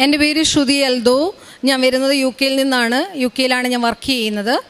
എന്റെ പേര് ശ്രുതി എൽദോ. ഞാൻ വരുന്നത് യു കെയിൽ നിന്നാണ്. യു കെയിലാണ് ഞാൻ വർക്ക് ചെയ്യുന്നത്.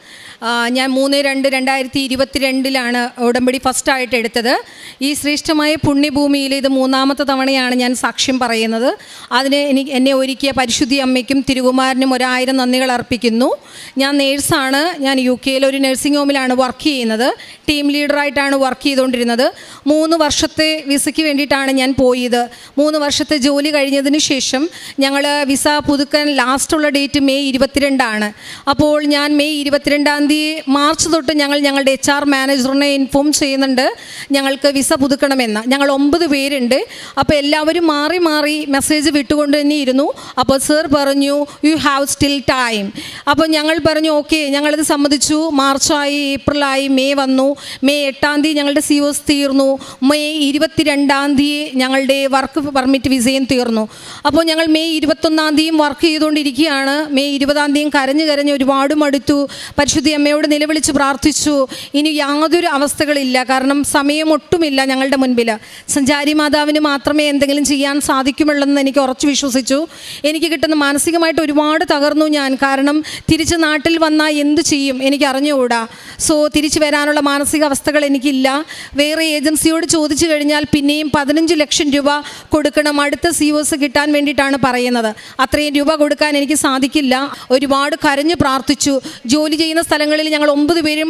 ഞാൻ മൂന്ന് രണ്ട് രണ്ടായിരത്തി ഇരുപത്തിരണ്ടിലാണ് ഉടമ്പടി ഫസ്റ്റായിട്ട് എടുത്തത്. ഈ ശ്രേഷ്ഠമായ പുണ്യഭൂമിയിൽ ഇത് മൂന്നാമത്തെ തവണയാണ് ഞാൻ സാക്ഷ്യം പറയുന്നത്. അതിന് എനിക്ക് എന്നെ ഒരുക്കിയ പരിശുദ്ധി അമ്മയ്ക്കും തിരുകുമാരനും ഒരായിരം നന്ദികൾ അർപ്പിക്കുന്നു. ഞാൻ നേഴ്സാണ്. ഞാൻ യു കെയിൽ ഒരു നഴ്സിംഗ് ഹോമിലാണ് വർക്ക് ചെയ്യുന്നത്. ടീം ലീഡറായിട്ടാണ് വർക്ക് ചെയ്തുകൊണ്ടിരുന്നത്. മൂന്ന് വർഷത്തെ വിസയ്ക്ക് വേണ്ടിയിട്ടാണ് ഞാൻ പോയത്. മൂന്ന് വർഷത്തെ ജോലി കഴിഞ്ഞതിന് ശേഷം ഞങ്ങൾ വിസ പുതുക്കാൻ ലാസ്റ്റുള്ള ഡേറ്റ് മെയ് ഇരുപത്തിരണ്ടാണ്. അപ്പോൾ ഞാൻ മെയ് ഇരുപത്തിരണ്ടാം തീയതി മാർച്ച് തൊട്ട് ഞങ്ങൾ ഞങ്ങളുടെ എച്ച് ആർ മാനേജറിനെ ഇൻഫോം ചെയ്യുന്നുണ്ട്. ഞങ്ങൾക്ക് വിസ പുതുക്കണമെന്ന്. ഞങ്ങൾ ഒമ്പത് പേരുണ്ട്. അപ്പോൾ എല്ലാവരും മാറി മാറി മെസ്സേജ് വിട്ടുകൊണ്ട് തന്നെ ഇരുന്നു. അപ്പോൾ സർ പറഞ്ഞു യു ഹാവ് സ്റ്റിൽ ടൈം അപ്പോൾ ഞങ്ങൾ പറഞ്ഞു ഓക്കെ ഞങ്ങളിത് സമ്മതിച്ചു. മാർച്ചായി ഏപ്രിലായി മെയ് വന്നു. മെയ് എട്ടാം തീയതി ഞങ്ങളുടെ സി ഒസ് തീർന്നു. മെയ് ഇരുപത്തിരണ്ടാം തീയതി ഞങ്ങളുടെ വർക്ക് പെർമിറ്റ് വിസയും തീർന്നു. അപ്പോൾ ഞങ്ങൾ മെയ് ഇരുപത്തൊന്നാം തീയതിയും വർക്ക് ചെയ്തുകൊണ്ടിരിക്കുകയാണ്. മെയ് ഇരുപതാം തീയതിയും കരഞ്ഞ് കരഞ്ഞ് ഒരുപാട് മടുത്തു. പരിശുദ്ധി അമ്മയോട് നിലവിളിച്ച് പ്രാർത്ഥിച്ചു. ഇനി യാതൊരു അവസ്ഥകളില്ല. കാരണം സമയം ഒട്ടുമില്ല ഞങ്ങളുടെ മുൻപിൽ. സഞ്ചാരി മാതാവിന് മാത്രമേ എന്തെങ്കിലും ചെയ്യാൻ സാധിക്കുമുള്ളെന്ന് എനിക്ക് ഉറച്ചു വിശ്വസിച്ചു. എനിക്ക് കിട്ടുന്ന മാനസികമായിട്ട് ഒരുപാട് തകർന്നു ഞാൻ. കാരണം തിരിച്ച് നാട്ടിൽ വന്നാൽ എന്ത് ചെയ്യും? എനിക്ക് അറിഞ്ഞുകൂടാ. സോ തിരിച്ചു വരാനുള്ള മാനസികാവസ്ഥകൾ എനിക്കില്ല. വേറെ ഏജൻസിയോട് ചോദിച്ചു കഴിഞ്ഞാൽ പിന്നെയും പതിനഞ്ച് ലക്ഷം രൂപ കൊടുക്കണം. അടുത്ത സി ഒസ് കിട്ടാൻ വേണ്ടിയിട്ടാണ് പറയുന്നത്. അത്രയും രൂപ കൊടുക്കാൻ എനിക്ക് സാധിക്കില്ല. ഒരുപാട് കരഞ്ഞു പ്രാർത്ഥിച്ചു. ജോലി ചെയ്യുന്ന സ്ഥലങ്ങളിൽ ഞങ്ങൾ ഒമ്പത് പേരും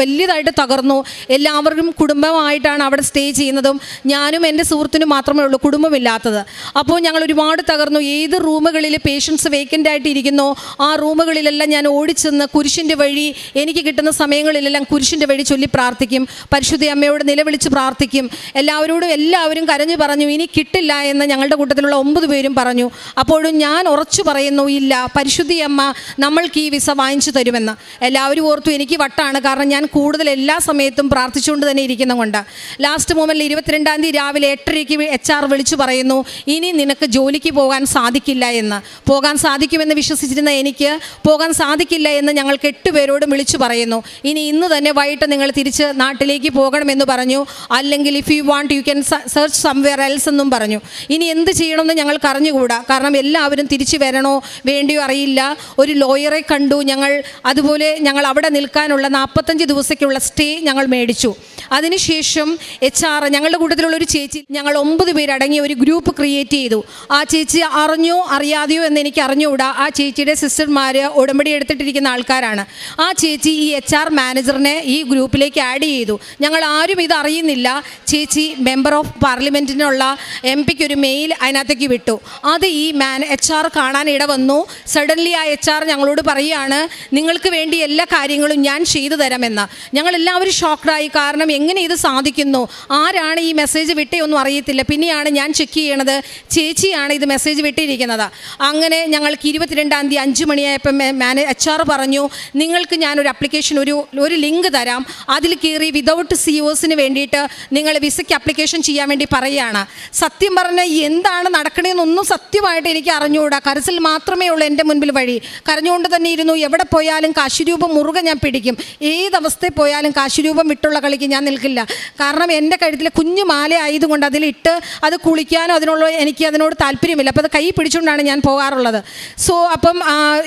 വലിയതായിട്ട് തകർന്നു. എല്ലാവർക്കും കുടുംബമായിട്ടാണ് അവിടെ സ്റ്റേ ചെയ്യുന്നതും ഞാനും എന്റെ സുഹൃത്തിനും മാത്രമേ ഉള്ളൂ കുടുംബമില്ലാത്തത്. അപ്പോൾ ഞങ്ങൾ ഒരുപാട് തകർന്നു. ഏത് റൂമുകളിൽ പേഷ്യൻസ് വേക്കന്റ് ആയിട്ട് ഇരിക്കുന്നോ ആ റൂമുകളിലെല്ലാം ഞാൻ ഓടിച്ചെന്ന് കുരിശിന്റെ വഴി എനിക്ക് കിട്ടുന്ന സമയങ്ങളിലെല്ലാം കുരിശിന്റെ വഴി ചൊല്ലി പ്രാർത്ഥിക്കും. പരിശുദ്ധ അമ്മയോട് നിലവിളിച്ച് പ്രാർത്ഥിക്കും. എല്ലാവരോടും എല്ലാവരും കരഞ്ഞു പറഞ്ഞു ഇനി കിട്ടില്ല എന്ന് ഞങ്ങളുടെ കൂട്ടത്തിലുള്ള ഒമ്പത് പേരും പറഞ്ഞു. അപ്പോഴും ഞാൻ ഉറച്ചു പറയുന്നു ഇല്ല പരിശുദ്ധി അമ്മ നമ്മൾക്ക് ഈ വിസ വാങ്ങിച്ചു തരുമെന്ന്. എല്ലാവരും ഓർത്തു എനിക്ക് വട്ടാണ്. കാരണം ഞാൻ കൂടുതൽ എല്ലാ സമയത്തും പ്രാർത്ഥിച്ചുകൊണ്ട് തന്നെ ഇരിക്കുന്നതുകൊണ്ട്. ലാസ്റ്റ് മൊമെന്റിൽ ഇരുപത്തിരണ്ടാം തീയതി രാവിലെ എട്ടരയ്ക്ക് എച്ച് ആർ വിളിച്ചു പറയുന്നു ഇനി നിനക്ക് ജോലിക്ക് പോകാൻ സാധിക്കില്ല എന്ന്. പോകാൻ സാധിക്കുമെന്ന് വിശ്വസിച്ചിരുന്ന എനിക്ക് പോകാൻ സാധിക്കില്ല എന്ന് ഞങ്ങൾക്ക് എട്ട് പേരോടും വിളിച്ചു പറയുന്നു. ഇനി ഇന്ന് തന്നെ വൈകിട്ട് നിങ്ങൾ തിരിച്ച് നാട്ടിലേക്ക് പോകണമെന്ന് പറഞ്ഞു. അല്ലെങ്കിൽ if you want you can search somewhere else എന്നും പറഞ്ഞു. ഇനി എന്ത് ചെയ്യണമെന്ന് ഞങ്ങൾക്ക് അറിഞ്ഞുകൂടാ. കാരണം എല്ലാവരും തിരിച്ചു വരണോ വേണ്ടിയോ അറിയില്ല. ഒരു ലോയറെ കണ്ടു ഞങ്ങൾ. അതുപോലെ ഞങ്ങൾ അവിടെ നിൽക്കാനുള്ള നാൽപ്പത്തഞ്ച് ദിവസത്തേക്കുള്ള സ്റ്റേ ഞങ്ങൾ മേടിച്ചു. അതിനുശേഷം എച്ച് ആർ ഞങ്ങളുടെ കൂട്ടത്തിലുള്ള ഒരു ചേച്ചി ഞങ്ങൾ ഒമ്പത് പേരടങ്ങിയ ഒരു ഗ്രൂപ്പ് ക്രിയേറ്റ് ചെയ്തു. ആ ചേച്ചി അറിഞ്ഞോ അറിയാതെയോ എന്ന് എനിക്ക് അറിഞ്ഞുകൂടാ. ആ ചേച്ചിയുടെ സിസ്റ്റർമാർ ഉടമ്പടി എടുത്തിട്ടിരിക്കുന്ന ആൾക്കാരാണ്. ആ ചേച്ചി ഈ എച്ച് ആർ മാനേജറിനെ ഈ ഗ്രൂപ്പിലേക്ക് ആഡ് ചെയ്തു. ഞങ്ങൾ ആരും ഇത് അറിയുന്നില്ല. ചേച്ചി മെമ്പർ ഓഫ് പാർലമെന്റിനുള്ള എം പിക്ക് ഒരു മെയിൽ അതിനകത്തേക്ക് വിട്ടു. അത് ഈ മാൻ എച്ച് ആർ കാണാൻ ഇട വന്നു സഡൻലി ആ എച്ച് ആർ ഞങ്ങളോട് പറയുകയാണ് നിങ്ങൾക്ക് വേണ്ടി എല്ലാ കാര്യങ്ങളും ഞാൻ ചെയ്തു തരാമെന്ന്. ഞങ്ങളെല്ലാവരും ഷോക്ക്ഡായി കാരണം എങ്ങനെ ഇത് സാധിക്കുന്നു? ആരാണ് ഈ മെസ്സേജ് വിട്ടേ ഒന്നും അറിയത്തില്ല. പിന്നെയാണ് ഞാൻ ചെക്ക് ചെയ്യണത്. ചേച്ചിയാണ് ഇത് മെസ്സേജ് വിട്ടിരിക്കുന്നത്. അങ്ങനെ ഞങ്ങൾക്ക് ഇരുപത്തിരണ്ടാം തീയതി അഞ്ച് മണിയായപ്പം മാനേ എച്ച് ആർ പറഞ്ഞു നിങ്ങൾക്ക് ഞാനൊരു അപ്ലിക്കേഷൻ ഒരു ഒരു ലിങ്ക് തരാം. അതിൽ കയറി വിതൗട്ട് സി ഒസിന് വേണ്ടിയിട്ട് നിങ്ങൾ വിസയ്ക്ക് അപ്ലിക്കേഷൻ ചെയ്യാൻ വേണ്ടി പറയുകയാണ്. സത്യം പറഞ്ഞാൽ എന്താണ് നടക്കണേന്നൊന്നും സത്യമായിട്ട് എനിക്ക് അറിഞ്ഞുകൂടാ കരസിൽ മാത്രമേ ഉള്ളൂ എന്റെ മുൻപിൽ വഴി. കരഞ്ഞുകൊണ്ട് തന്നെ ഇരുന്നു. എവിടെ പോയാലും കാശുരൂപം മുറുകെ ഞാൻ പിടിക്കും. ഏതവസ്ഥയിൽ പോയാലും കാശുരൂപം വിട്ടുള്ള കളിക്ക് ഞാൻ നിൽക്കില്ല. കാരണം എന്റെ കഴുത്തിൽ കുഞ്ഞു മാല ആയതുകൊണ്ട് അതിലിട്ട് അത് കുളിക്കാനോ അതിനുള്ള എനിക്ക് അതിനോട് താല്പര്യമില്ല. അപ്പോൾ അത് കൈ പിടിച്ചുകൊണ്ടാണ് ഞാൻ പോകാറുള്ളത്. സോ അപ്പം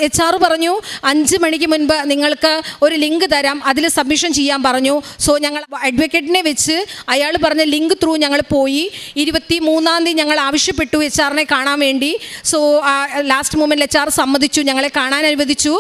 എച്ച് ആർ പറഞ്ഞു അഞ്ച് മണിക്ക് മുൻപ് നിങ്ങൾക്ക് ഒരു ലിങ്ക് തരാം. അതിൽ സബ്മിഷൻ ചെയ്യാൻ പറഞ്ഞു. സോ ഞങ്ങൾ അഡ്വക്കേറ്റിനെ വെച്ച് അയാൾ പറഞ്ഞ ലിങ്ക് ത്രൂ ഞങ്ങൾ പോയി. ഇരുപത്തി മൂന്നാം തീയതി ഞങ്ങൾ ആവശ്യപ്പെട്ടു എച്ച് ആറിനെ കാണാൻ വേണ്ടി. സോ ലാസ്റ്റ് മൂമെന്റിൽ എച്ച് ആർ സമ്മതിച്ചു. ഞങ്ങളെ കാണാൻ അനുവദിച്ചു.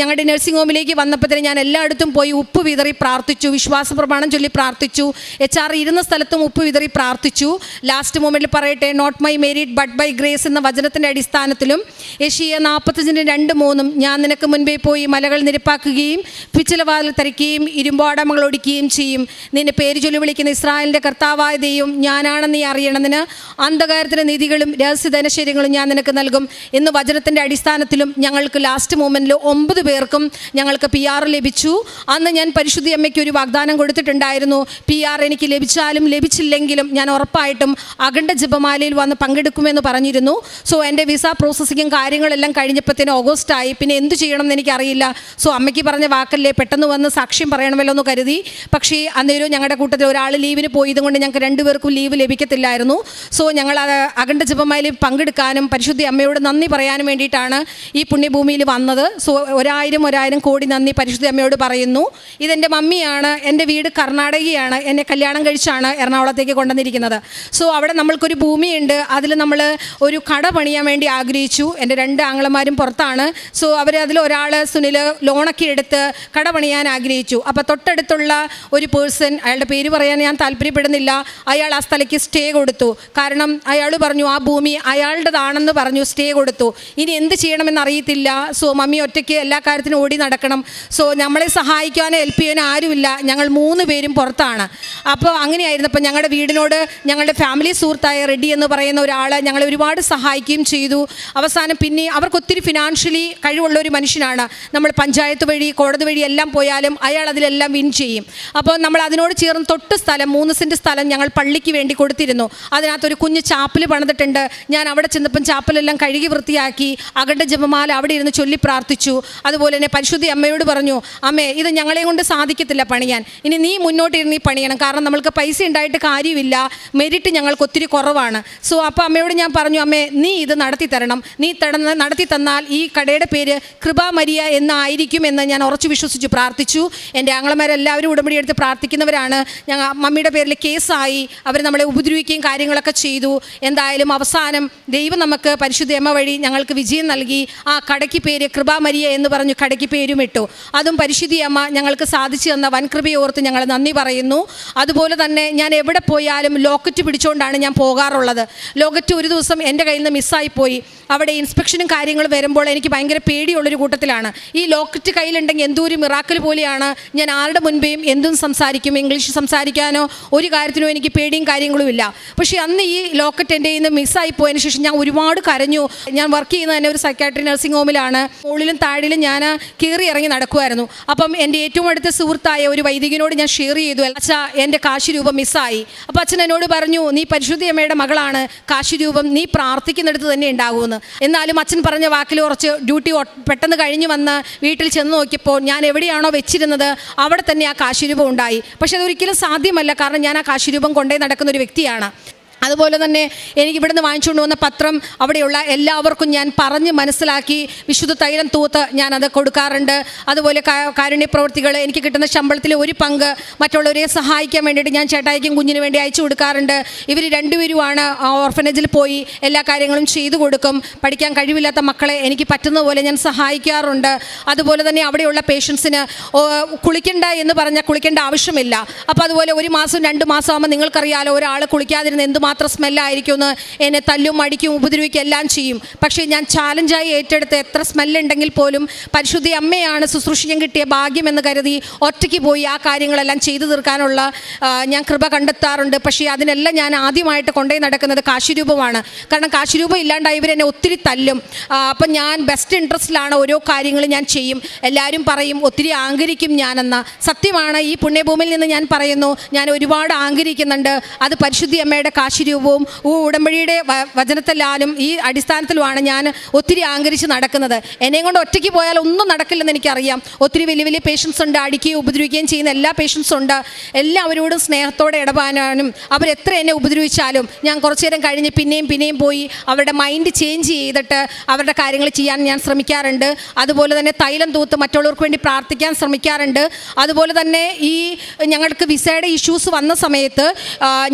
ഞങ്ങളുടെ നഴ്സിംഗ് ഹോമിലേക്ക് വന്നപ്പോഴത്തേന് ഞാൻ എല്ലായിടത്തും പോയി ഉപ്പ് വിതറി പ്രാർത്ഥിച്ചു വിശ്വാസ പ്രമാണം ചൊല്ലി പ്രാർത്ഥിച്ചു എച്ച് ആർ ഇരുന്ന സ്ഥലത്തും ഉപ്പ് വിതറി പ്രാർത്ഥിച്ചു. ലാസ്റ്റ് മൊമെന്റിൽ പറയട്ടെ not my merit but by grace എന്ന വചനത്തിന്റെ അടിസ്ഥാനത്തിലും യഷിയ നാൽപ്പത്തഞ്ചിന് രണ്ട് മൂന്നും ഞാൻ നിനക്ക് മുൻപേ പോയി മലകൾ നിരപ്പാക്കുകയും പിച്ചിലവാതിൽ തരിക്കുകയും ഇരുമ്പാടമകൾ ഒടിക്കുകയും ചെയ്യും. നിന്റെ പേര് ചൊല്ലി വിളിക്കുന്ന ഇസ്രായേലിന്റെ കർത്താവായ ദൈവം ഞാനാണെന്ന് നീ അറിയണതിന് അന്ധകാരത്തിന്റെ നിധികളും രഹസ്യ ധനശ്ശേരികളും ഞാൻ നിനക്ക് നൽകും. എന്ന് വചനത്തിന്റെ അടിസ്ഥാനത്തിലും ഞങ്ങൾക്ക് ലാസ്റ്റ് മൂമെന്റിൽ ഒമ്പത് പേർക്കും ഞങ്ങൾക്ക് ഞങ്ങൾക്ക് പി ആർ ലഭിച്ചു. അന്ന് ഞാൻ പരിശുദ്ധി അമ്മയ്ക്ക് ഒരു വാഗ്ദാനം കൊടുത്തിട്ടുണ്ടായിരുന്നു. പി ആർ എനിക്ക് ലഭിച്ചാലും ലഭിച്ചില്ലെങ്കിലും ഞാൻ ഉറപ്പായിട്ടും അഖണ്ഡ ജപമാലയിൽ വന്ന് പങ്കെടുക്കുമെന്ന് പറഞ്ഞിരുന്നു. സോ എന്റെ വിസ പ്രോസസ്സിങ്ങും കാര്യങ്ങളെല്ലാം കഴിഞ്ഞപ്പോഴത്തേന് ഓഗസ്റ്റായി പിന്നെ എന്ത് ചെയ്യണമെന്ന് എനിക്കറിയില്ല. സോ അമ്മയ്ക്ക് പറഞ്ഞ വാക്കല്ലേ പെട്ടെന്ന് വന്ന് സാക്ഷ്യം പറയണമല്ലോ എന്ന് കരുതി. പക്ഷേ അന്നേരം ഞങ്ങളുടെ കൂട്ടത്തിൽ ഒരാൾ ലീവിന് പോയതുകൊണ്ട് ഞങ്ങൾക്ക് രണ്ടുപേർക്കും ലീവ് ലഭിക്കത്തില്ലായിരുന്നു. സോ ഞങ്ങൾ അഖണ്ഡ ജപമാലയിൽ പങ്കെടുക്കാനും പരിശുദ്ധി അമ്മയോട് നന്ദി പറയാനും വേണ്ടിയിട്ടാണ് ഈ പുണ്യഭൂമിയിൽ വന്നത്. സോ ഒരായിരം ഒരായിരം കോടി നന്ദി. പരിശുദ്ധി അമ്മയോട് പറയുന്നു ഇതെന്റെ മമ്മിയാണ് എന്റെ വീട് കർണാടകയാണ് എന്നെ കല്യാണം കഴിച്ചാണ് എറണാകുളത്തേക്ക് കൊണ്ടുവന്നിരിക്കുന്നത്. സോ അവിടെ നമ്മൾക്കൊരു ഭൂമിയുണ്ട്. അതിൽ നമ്മൾ ഒരു കട പണിയാൻ വേണ്ടി ആഗ്രഹിച്ചു. എന്റെ രണ്ട് ആങ്ങളമാരും പുറത്താണ്. സോ അവർ അതിൽ ഒരാൾ സുനിൽ ലോണൊക്കെ എടുത്ത് കട പണിയാൻ ആഗ്രഹിച്ചു. അപ്പോൾ തൊട്ടടുത്തുള്ള ഒരു പേഴ്സൺ അയാളുടെ പേര് പറയാൻ ഞാൻ താല്പര്യപ്പെടുന്നില്ല അയാൾ ആ സ്ഥലക്ക് സ്റ്റേ കൊടുത്തു. കാരണം അയാൾ പറഞ്ഞു ആ ഭൂമി അയാളുടേതാണെന്ന് പറഞ്ഞു സ്റ്റേ കൊടുത്തു. ഇനി എന്ത് ചെയ്യണമെന്ന് അറിയത്തില്ല. സോ മമ്മി ഒറ്റയ്ക്ക് എല്ലാ കാര്യത്തിനും ഓടി നടക്കണം. സോ നമ്മളെ സഹായിക്കാനോ ഹെൽപ്പ് ചെയ്യാനോ ആരുമില്ല. ഞങ്ങൾ മൂന്ന് പേരും പുറത്താണ്. അപ്പോൾ അങ്ങനെയായിരുന്നപ്പോൾ ഞങ്ങളുടെ വീടിനോട് ഞങ്ങളുടെ ഫാമിലി സുഹൃത്തായ റെഡി എന്ന് പറയുന്ന ഒരാൾ ഞങ്ങളെ ഒരുപാട് സഹായിക്കുകയും ചെയ്തു. അവസാനം പിന്നെ അവർക്ക് ഒത്തിരി ഫിനാൻഷ്യലി കഴിവുള്ള ഒരു മനുഷ്യനാണ്. നമ്മൾ പഞ്ചായത്ത് വഴി കോടതി വഴി എല്ലാം പോയാലും അയാൾ അതിലെല്ലാം വിൻ ചെയ്യും. അപ്പോൾ നമ്മൾ അതിനോട് ചേർന്ന് തൊട്ട് സ്ഥലം മൂന്ന് സെന്റ് സ്ഥലം ഞങ്ങൾ പള്ളിക്ക് വേണ്ടി കൊടുത്തിരുന്നു. അതിനകത്തൊരു കുഞ്ഞ് ചാപ്പൽ പണിതിട്ടുണ്ട്. ഞാൻ അവിടെ ചെന്നപ്പം ചാപ്പലെല്ലാം കഴുകി വൃത്തിയാക്കി അകണ്ട ജപമാല അവിടെ ഇരുന്ന് ചൊല്ലി പ്രാർത്ഥിച്ചു. അതുപോലെ തന്നെ പരിശുദ്ധി അമ്മയോട് പറഞ്ഞു അമ്മേ ഇത് ഞങ്ങളെ കൊണ്ട് സാധിക്കത്തില്ല പണിയാൻ. ഇനി നീ മുന്നോട്ട് ഇരുന്ന് ഈ പണിയണം. കാരണം നമ്മൾക്ക് പൈസ ഉണ്ടായിട്ട് കാര്യമില്ല. മെരിറ്റ് ഞങ്ങൾക്ക് ഒത്തിരി കുറവാണ്. സോ അപ്പോൾ അമ്മയോട് ഞാൻ പറഞ്ഞു അമ്മേ നീ ഇത് നടത്തി തരണം. നീ തടന്ന് നടത്തി തന്നാൽ ഈ കടയുടെ പേര് കൃപാമരിയ എന്നായിരിക്കും എന്ന് ഞാൻ ഉറച്ചു വിശ്വസിച്ച് പ്രാർത്ഥിച്ചു. എന്റെ ആങ്ങളമാരെല്ലാവരും ഉടമ്പടി എടുത്ത് പ്രാർത്ഥിക്കുന്നവരാണ്. ഞങ്ങൾ മമ്മിയുടെ പേരിൽ കേസായി. അവർ നമ്മളെ ഉപദ്രവിക്കുകയും കാര്യങ്ങളൊക്കെ ചെയ്തു. എന്തായാലും അവസാനം ദൈവം നമുക്ക് പരിശുദ്ധ അമ്മ വഴി ഞങ്ങൾക്ക് വിജയം നൽകി. ആ കടയ്ക്ക് പേര് കൃപാമരിയ എന്ന് പറഞ്ഞു കടയ്ക്ക് പേരും ഇട്ടു അതും പരിശുദ്ധി അമ്മ ഞങ്ങൾക്ക് സാധിച്ചു തന്ന വൻകൃപയോർത്ത് ഞങ്ങൾ നന്ദി പറയുന്നു. അതുപോലെ തന്നെ ഞാൻ എവിടെ പോയാലും ലോക്കറ്റ് പിടിച്ചുകൊണ്ടാണ് ഞാൻ പോകാറുള്ളത്. ലോക്കറ്റ് ഒരു ദിവസം എന്റെ കയ്യിൽ നിന്ന് മിസ്സായിപ്പോയി. അവിടെ ഇൻസ്പെക്ഷനും കാര്യങ്ങളും വരുമ്പോൾ എനിക്ക് ഭയങ്കര പേടിയുള്ളൊരു കൂട്ടത്തിലാണ്. ഈ ലോക്കറ്റ് കയ്യിലുണ്ടെങ്കിൽ എന്തോ ഒരു മിറാക്കൽ പോലെയാണ്. ഞാൻ ആരുടെ മുൻപേയും എന്തും സംസാരിക്കും. ഇംഗ്ലീഷ് സംസാരിക്കാനോ ഒരു കാര്യത്തിനോ എനിക്ക് പേടിയും കാര്യങ്ങളും ഇല്ല. പക്ഷേ അന്ന് ഈ ലോക്കറ്റ് എന്റെ നിന്ന് മിസ്സായി പോയതിന് ശേഷം ഞാൻ ഒരുപാട് കരഞ്ഞു. ഞാൻ വർക്ക് ചെയ്യുന്ന തന്നെ ഒരു സൈക്കാട്രി നഴ്സിംഗ് ഹോമിലാണ് മുകളിലും താഴിലും ഞാൻ കയറി ഇറങ്ങി നടക്കുമായിരുന്നു അപ്പം എന്റെ ഏറ്റവും അടുത്ത സുഹൃത്തായ ഒരു വൈദികനോട് ഞാൻ ഷെയർ ചെയ്തു. അച്ഛ എന്റെ കാശ് രൂപം മിസ്സായി. അപ്പം അച്ഛൻ എന്നോട് പറഞ്ഞു നീ പരിശുദ്ധി അമ്മയുടെ മകളാണ്. കാശ് രൂപം നീ പ്രാർത്ഥിക്കുന്നിടത്ത് തന്നെ ഉണ്ടാകുമെന്ന്. എന്നാലും അച്ഛൻ പറഞ്ഞ വാക്കിൽ കുറച്ച് ഡ്യൂട്ടി പെട്ടെന്ന് കഴിഞ്ഞ് വന്ന് വീട്ടിൽ ചെന്ന് നോക്കിയപ്പോൾ ഞാൻ എവിടെയാണോ വെച്ചിരുന്നത് അവിടെ തന്നെ ആ കാശുരൂപം ഉണ്ടായി. പക്ഷെ അതൊരിക്കലും സാധ്യമല്ല. കാരണം ഞാൻ ആ കാശുരൂപം കൊണ്ടേ നടക്കുന്ന ഒരു വ്യക്തിയാണ്. അതുപോലെ തന്നെ എനിക്ക് ഇവിടുന്ന് വാങ്ങിച്ചുകൊണ്ട് വന്ന പത്രം അവിടെയുള്ള എല്ലാവർക്കും ഞാൻ പറഞ്ഞ് മനസ്സിലാക്കി. വിശുദ്ധ തൈലം തൂത്ത് ഞാൻ അത് കൊടുക്കാറുണ്ട്. അതുപോലെ കാരുണ്യ പ്രവർത്തികൾ എനിക്ക് കിട്ടുന്ന ശമ്പളത്തിൽ ഒരു പങ്ക് മറ്റുള്ളവരെ സഹായിക്കാൻ വേണ്ടിയിട്ട് ഞാൻ ചേട്ടായിക്കും കുഞ്ഞിന് വേണ്ടി അയച്ചു കൊടുക്കാറുണ്ട്. ഇവർ രണ്ടുപേരുമാണ് ഓർഫനേജിൽ പോയി എല്ലാ കാര്യങ്ങളും ചെയ്തു കൊടുക്കും. പഠിക്കാൻ കഴിവില്ലാത്ത മക്കളെ എനിക്ക് പറ്റുന്ന പോലെ ഞാൻ സഹായിക്കാറുണ്ട്. അതുപോലെ തന്നെ അവിടെയുള്ള പേഷ്യൻസിന് കുളിക്കണ്ട എന്ന് പറഞ്ഞാൽ കുളിക്കേണ്ട ആവശ്യമില്ല. അപ്പോൾ അതുപോലെ ഒരു മാസം രണ്ട് മാസം ആകുമ്പോൾ നിങ്ങൾക്കറിയാലോ ഒരാൾ കുളിക്കാതിരുന്ന എന്തുമാത്രം സ്മെല്ലായിരിക്കും എന്ന് എന്നെ തല്ലും അടിക്കും ഉപദ്രവിക്കും എല്ലാം ചെയ്യും. പക്ഷേ ഞാൻ ചാലഞ്ചായി ഏറ്റെടുത്ത് എത്ര സ്മെല്ലുണ്ടെങ്കിൽ പോലും പരിശുദ്ധി അമ്മയാണ് ശുശ്രൂഷിക്കാൻ കിട്ടിയ ഭാഗ്യം എന്ന് കരുതി ഒറ്റയ്ക്ക് പോയി ആ കാര്യങ്ങളെല്ലാം ചെയ്തു തീർക്കാനുള്ള ഞാൻ കൃപ കണ്ടെത്താറുണ്ട്. പക്ഷേ അതിനെല്ലാം ഞാൻ ആദ്യമായിട്ട് കൊണ്ടുപോയി നടക്കുന്നത് കാശിരൂപമാണ്. കാരണം കാശിരൂപം ഇല്ലാണ്ടായി ഇവരെന്നെ ഒത്തിരി തല്ലും. അപ്പം ഞാൻ ബെസ്റ്റ് ഇൻട്രസ്റ്റിലാണ് ഓരോ കാര്യങ്ങളും ഞാൻ ചെയ്യും. എല്ലാവരും പറയും ഒത്തിരി ആഗ്രഹിക്കും ഞാനെന്ന. സത്യമാണ് ഈ പുണ്യഭൂമിയിൽ നിന്ന് ഞാൻ പറയുന്നു ഞാൻ ഒരുപാട് ആഗ്രഹിക്കുന്നുണ്ട് അത് പരിശുദ്ധി അമ്മയുടെ കാശുരൂപവും ഈ ഉടമ്പടിയുടെ വചനത്തിലാലും ഈ അടിസ്ഥാനത്തിലുമാണ് ഞാൻ ഒത്തിരി ആഗ്രഹിച്ച് നടക്കുന്നത്. എന്നെയും കൊണ്ട് ഒറ്റയ്ക്ക് പോയാൽ ഒന്നും നടക്കില്ലെന്ന് എനിക്കറിയാം. ഒത്തിരി വലിയ വലിയ പേഷ്യൻസ് ഉണ്ട് അടിക്കുകയും ഉപദ്രവിക്കുകയും ചെയ്യുന്ന എല്ലാ പേഷ്യൻസും ഉണ്ട്. എല്ലാവരോടും സ്നേഹത്തോടെ ഇടപാനാനും അവരെത്ര എന്നെ ഉപദ്രവിച്ചാലും ഞാൻ കുറച്ചു നേരം കഴിഞ്ഞ് പിന്നെയും പിന്നെയും പോയി അവരുടെ മൈൻഡ് ചേഞ്ച് ചെയ്തിട്ട് അവരുടെ കാര്യങ്ങൾ ചെയ്യാൻ ഞാൻ ശ്രമിക്കാറുണ്ട്. അതുപോലെ തന്നെ തൈലം തൂത്ത് മറ്റുള്ളവർക്ക് വേണ്ടി പ്രാർത്ഥിക്കാൻ ശ്രമിക്കാറുണ്ട്. അതുപോലെ തന്നെ ഈ ഞങ്ങൾക്ക് വിസയുടെ ഇഷ്യൂസ് വന്ന സമയത്ത്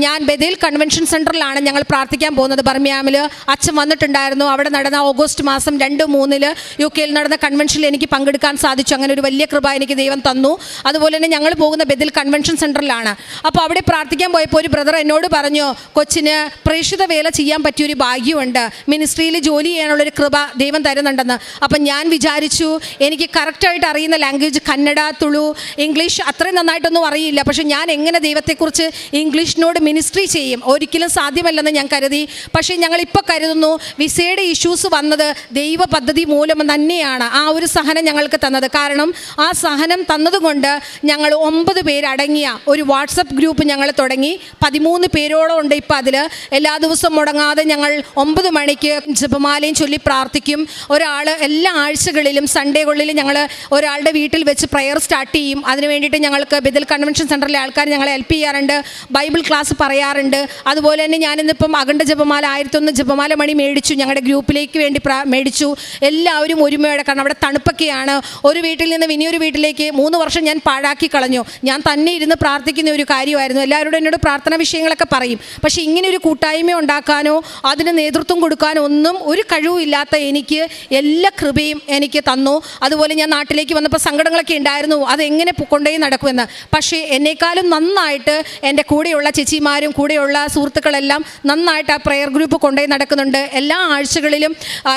ഞാൻ ബദേൽ കൺവെൻഷൻ സെന്ററിലാണ് ഞങ്ങൾ പ്രാർത്ഥിക്കാൻ പോകുന്നത്. ബർമിയാമിൽ അച്ഛൻ വന്നിട്ടുണ്ടായിരുന്നു. അവിടെ നടന്ന ഓഗസ്റ്റ് മാസം രണ്ട് മൂന്നിൽ യു കെയിൽ നടന്ന കൺവെൻഷനിൽ എനിക്ക് പങ്കെടുക്കാൻ സാധിച്ചു. അങ്ങനെ ഒരു വലിയ കൃപ എനിക്ക് ദൈവം തന്നു. അതുപോലെ തന്നെ ഞങ്ങൾ പോകുന്ന ബദിൽ കൺവെൻഷൻ സെന്ററിലാണ് അപ്പോൾ അവിടെ പ്രാർത്ഥിക്കാൻ പോയപ്പോൾ ഒരു ബ്രദർ എന്നോട് പറഞ്ഞു കൊച്ചിന് പ്രേക്ഷിത വേല ചെയ്യാൻ പറ്റിയൊരു ഭാഗ്യമുണ്ട്. മിനിസ്ട്രിയിൽ ജോലി ചെയ്യാനുള്ളൊരു കൃപ ദൈവം തരുന്നുണ്ടെന്ന്. അപ്പം ഞാൻ വിചാരിച്ചു എനിക്ക് കറക്റ്റായിട്ട് അറിയുന്ന ലാംഗ്വേജ് കന്നഡ തുളു ഇംഗ്ലീഷ് അത്രയും നന്നായിട്ടൊന്നും അറിയില്ല. പക്ഷേ ഞാൻ എങ്ങനെ ദൈവത്തെക്കുറിച്ച് ഇംഗ്ലീഷിനോട് മിനിസ്ട്രി ചെയ്യും? ഒരിക്കലും ഒരിക്കലും സാധ്യമല്ലെന്ന് ഞാൻ കരുതി. പക്ഷേ ഞങ്ങൾ ഇപ്പോൾ കരുതുന്നു വിസയുടെ ഇഷ്യൂസ് വന്നത് ദൈവ പദ്ധതി മൂലം തന്നെയാണ് ആ ഒരു സഹനം ഞങ്ങൾക്ക് തന്നത്. കാരണം ആ സഹനം തന്നതുകൊണ്ട് ഞങ്ങൾ ഒമ്പത് പേരടങ്ങിയ ഒരു വാട്സപ്പ് ഗ്രൂപ്പ് ഞങ്ങൾ തുടങ്ങി. പതിമൂന്ന് പേരോളം ഉണ്ട് ഇപ്പം അതിൽ എല്ലാ ദിവസവും മുടങ്ങാതെ ഞങ്ങൾ ഒമ്പത് മണിക്ക് ജപമാലയും ചൊല്ലി പ്രാർത്ഥിക്കും. ഒരാൾ എല്ലാ ആഴ്ചകളിലും സൺഡേകളിൽ ഞങ്ങൾ ഒരാളുടെ വീട്ടിൽ വെച്ച് പ്രയർ സ്റ്റാർട്ട് ചെയ്യും. അതിന് വേണ്ടിയിട്ട് ഞങ്ങൾക്ക് ബിദൽ കൺവെൻഷൻ സെന്ററിലെ ആൾക്കാർ ഞങ്ങളെ ഹെൽപ്പ് ചെയ്യാറുണ്ട്. ബൈബിൾ ക്ലാസ് പറയാറുണ്ട്. അതുപോലെ തന്നെ ഞാനിന്നിപ്പം അഖണ്ഡ ജപമാല ആയിരത്തൊന്ന് ജപമാല മണി മേടിച്ചു. ഞങ്ങളുടെ ഗ്രൂപ്പിലേക്ക് വേണ്ടി മേടിച്ചു. എല്ലാവരും ഒരുമയോടെ കാരണം അവിടെ തണുപ്പൊക്കെയാണ്. ഒരു വീട്ടിൽ നിന്ന് ഇനിയൊരു വീട്ടിലേക്ക് മൂന്ന് വർഷം ഞാൻ പാഴാക്കി കളഞ്ഞു. ഞാൻ തന്നെ ഇരുന്ന് പ്രാർത്ഥിക്കുന്ന ഒരു കാര്യമായിരുന്നു. എല്ലാവരോടും എന്നോട് പ്രാർത്ഥന വിഷയങ്ങളൊക്കെ പറയും. പക്ഷേ ഇങ്ങനെ ഒരു കൂട്ടായ്മ ഉണ്ടാക്കാനോ അതിന് നേതൃത്വം കൊടുക്കാനോ ഒന്നും ഒരു കഴിവുമില്ലാത്ത എനിക്ക് എല്ലാ കൃപയും എനിക്ക് തന്നു. അതുപോലെ ഞാൻ നാട്ടിലേക്ക് വന്നപ്പോൾ സങ്കടങ്ങളൊക്കെ ഉണ്ടായിരുന്നു. അതെങ്ങനെ കൊണ്ടുപോയി നടക്കുമെന്ന്. പക്ഷേ എന്നേക്കാളും നന്നായിട്ട് എന്റെ കൂടെയുള്ള ചേച്ചിമാരും കൂടെയുള്ള സുഹൃത്തുക്കളെല്ലാം നന്നായിട്ട് ആ പ്രെയർ ഗ്രൂപ്പ് കൊണ്ടുപോയി നടക്കുന്നുണ്ട്. എല്ലാ ആഴ്ചകളിലും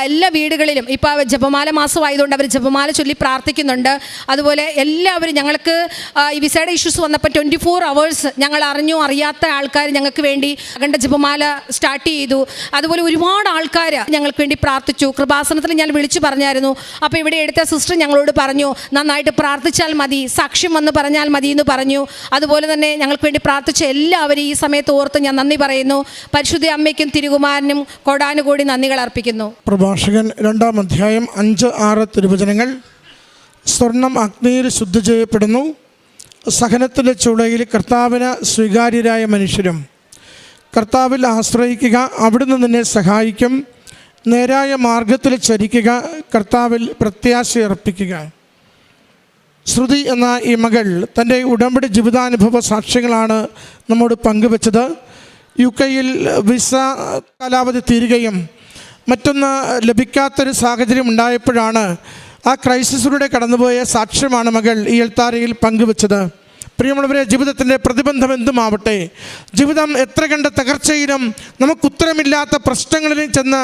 എല്ലാ വീടുകളിലും. ഇപ്പോൾ ജപമാല മാസമായതുകൊണ്ട് അവർ ജപമാല ചൊല്ലി പ്രാർത്ഥിക്കുന്നുണ്ട്. അതുപോലെ എല്ലാവരും ഞങ്ങൾക്ക് ഈ വിസയുടെ ഇഷ്യൂസ് വന്നപ്പോൾ ട്വന്റി ഫോർ അവേഴ്സ് ഞങ്ങൾ അറിഞ്ഞു അറിയാത്ത ആൾക്കാർ ഞങ്ങൾക്ക് വേണ്ടി അഖണ്ഡ ജപമാല സ്റ്റാർട്ട് ചെയ്തു. അതുപോലെ ഒരുപാട് ആൾക്കാർ ഞങ്ങൾക്ക് വേണ്ടി പ്രാർത്ഥിച്ചു. കൃപാസനത്തിൽ ഞാൻ വിളിച്ചു പറഞ്ഞായിരുന്നു. അപ്പോൾ ഇവിടെ എടുത്ത സിസ്റ്റർ ഞങ്ങളോട് പറഞ്ഞു നന്നായിട്ട് പ്രാർത്ഥിച്ചാൽ മതി സാക്ഷ്യം വന്ന് പറഞ്ഞാൽ മതി എന്ന് പറഞ്ഞു. അതുപോലെ തന്നെ ഞങ്ങൾക്ക് വേണ്ടി പ്രാർത്ഥിച്ച എല്ലാവരും ഈ സമയത്ത് ഓർത്ത് ഞാൻ നന്ദി പറയുന്നു. പരിശുദ്ധ അമ്മയ്ക്കും തിരുകുമാരനും കൊടാനുകൂടി നന്ദികൾ അർപ്പിക്കുന്നു. പ്രഭാഷകൻ രണ്ടാം അധ്യായം അഞ്ച് ആറ് തിരുവചനങ്ങൾ. സ്വർണം അഗ്നിയിൽ ശുദ്ധി ചെയ്യപ്പെടുന്നു. സഹനത്തിന്റെ ചുളയിൽ കർത്താവിന് സ്വീകാര്യരായ മനുഷ്യരും. കർത്താവിൽ ആശ്രയിക്കുക അവിടുന്ന് നിന്നെ സഹായിക്കും. നേരായ മാർഗത്തിൽ ചരിക്കുക കർത്താവിൽ പ്രത്യാശ അർപ്പിക്കുക. ശ്രുതി എന്ന ഈ മകൾ തന്റെ ഉടമ്പടി ജീവിതാനുഭവ സാക്ഷ്യങ്ങളാണ് നമ്മോട് പങ്കുവച്ചത്. യു കെയിൽ വിസ കാലാവധി തീരുകയും മറ്റൊന്ന് ലഭിക്കാത്തൊരു സാഹചര്യം ഉണ്ടായപ്പോഴാണ് ആ ക്രൈസിസിലൂടെ കടന്നുപോയ സാക്ഷ്യമാണ് മകൾ ഈ എൽത്താരയിൽ പങ്കുവച്ചത്. പ്രിയമുള്ളവരെ ജീവിതത്തിന്റെ പ്രതിബന്ധം എന്തുമാവട്ടെ? ജീവിതം എത്ര കണ്ട തകർച്ചയിലും നമുക്ക് ഉത്തരമില്ലാത്ത പ്രശ്നങ്ങളിലും ചെന്ന്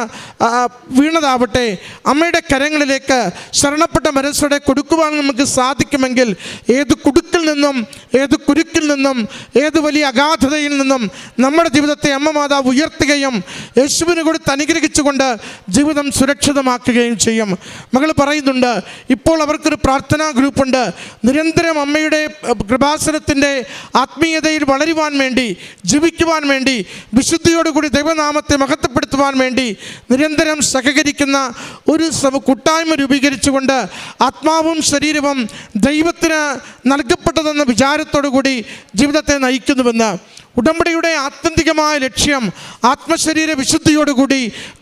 വീണതാവട്ടെ അമ്മയുടെ കരങ്ങളിലേക്ക് ശരണപ്പെട്ട മനസ്സോടെ കൊടുക്കുവാൻ നമുക്ക് സാധിക്കുമെങ്കിൽ ഏത് കുടുക്കിൽ നിന്നും ഏത് കുരുക്കിൽ നിന്നും ഏത് വലിയ അഗാധതയിൽ നിന്നും നമ്മുടെ ജീവിതത്തെ അമ്മ മാതാവ് ഉയർത്തുകയും യേശുവിനെ കൂടി അനുഗ്രഹിച്ചുകൊണ്ട് ജീവിതം സുരക്ഷിതമാക്കുകയും ചെയ്യും. മകൾ പറയുന്നുണ്ട് ഇപ്പോൾ അവർക്കൊരു പ്രാർത്ഥനാ ഗ്രൂപ്പുണ്ട്. നിരന്തരം അമ്മയുടെ അഹ്, കൃപാസനത്തിന്റെ ആത്മീയതയിൽ വളരുവാൻ വേണ്ടി ജീവിക്കുവാൻ വേണ്ടി വിശുദ്ധിയോടുകൂടി ദൈവനാമത്തെ മഹത്വപ്പെടുത്തുവാൻ വേണ്ടി നിരന്തരം സഹകരിക്കുന്ന ഒരു കൂട്ടായ്മ രൂപീകരിച്ചുകൊണ്ട് ആത്മാവും ശരീരവും ദൈവത്തിന് നൽകപ്പെട്ടതെന്ന വിചാരത്തോടു കൂടി ജീവിതത്തെ നയിക്കുന്നുവെന്ന് ഉടമ്പടിയുടെ ആത്യന്തികമായ ലക്ഷ്യം ആത്മശരീര വിശുദ്ധിയോടുകൂടി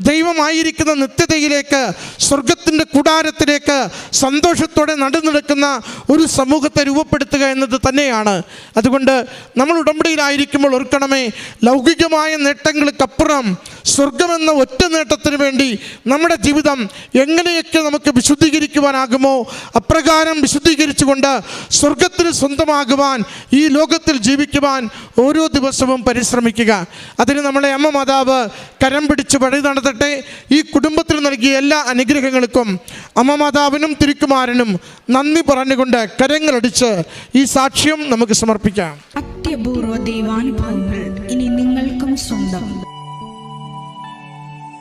ദൈവമായിരിക്കുന്ന നിത്യതയിലേക്ക് സ്വർഗത്തിന്റെ കൂടാരത്തിലേക്ക് സന്തോഷത്തോടെ നടന്നെടുക്കുന്ന ഒരു സമൂഹത്തെ രൂപപ്പെടുത്തുക എന്നത് തന്നെയാണ്. അതുകൊണ്ട് നമ്മൾ ഉടമ്പടിയിലായിരിക്കുമ്പോൾ ഓർക്കണമേ ലൗകികമായ നേട്ടങ്ങൾക്കപ്പുറം സ്വർഗമെന്ന ഒറ്റ നേട്ടത്തിന് വേണ്ടി നമ്മുടെ ജീവിതം എങ്ങനെയൊക്കെ നമുക്ക് വിശുദ്ധീകരിക്കുവാനാകുമോ അപ്രകാരം വിശുദ്ധീകരിച്ചുകൊണ്ട് സ്വർഗത്തിന് സ്വന്തമാകുവാൻ ഈ ലോകത്തിൽ ജീവിക്കുവാൻ ഓരോ ദിവസവും പരിശ്രമിക്കുക. അതിന് നമ്മളെ അമ്മ മാതാവ് കരം പിടിച്ച് വഴി നടത്തട്ടെ. ഈ കുടുംബത്തിൽ നൽകിയ എല്ലാ അനുഗ്രഹങ്ങൾക്കും അമ്മ മാതാവിനും തിരുക്കുമാരനും നന്ദി പറഞ്ഞുകൊണ്ട് കരങ്ങളടിച്ച് ഈ സാക്ഷ്യം നമുക്ക് സമർപ്പിക്കാം. അത്യപൂർവ ദൈവാനുഭവങ്ങൾ ഇനി നിങ്ങൾക്കും സ്വന്തം.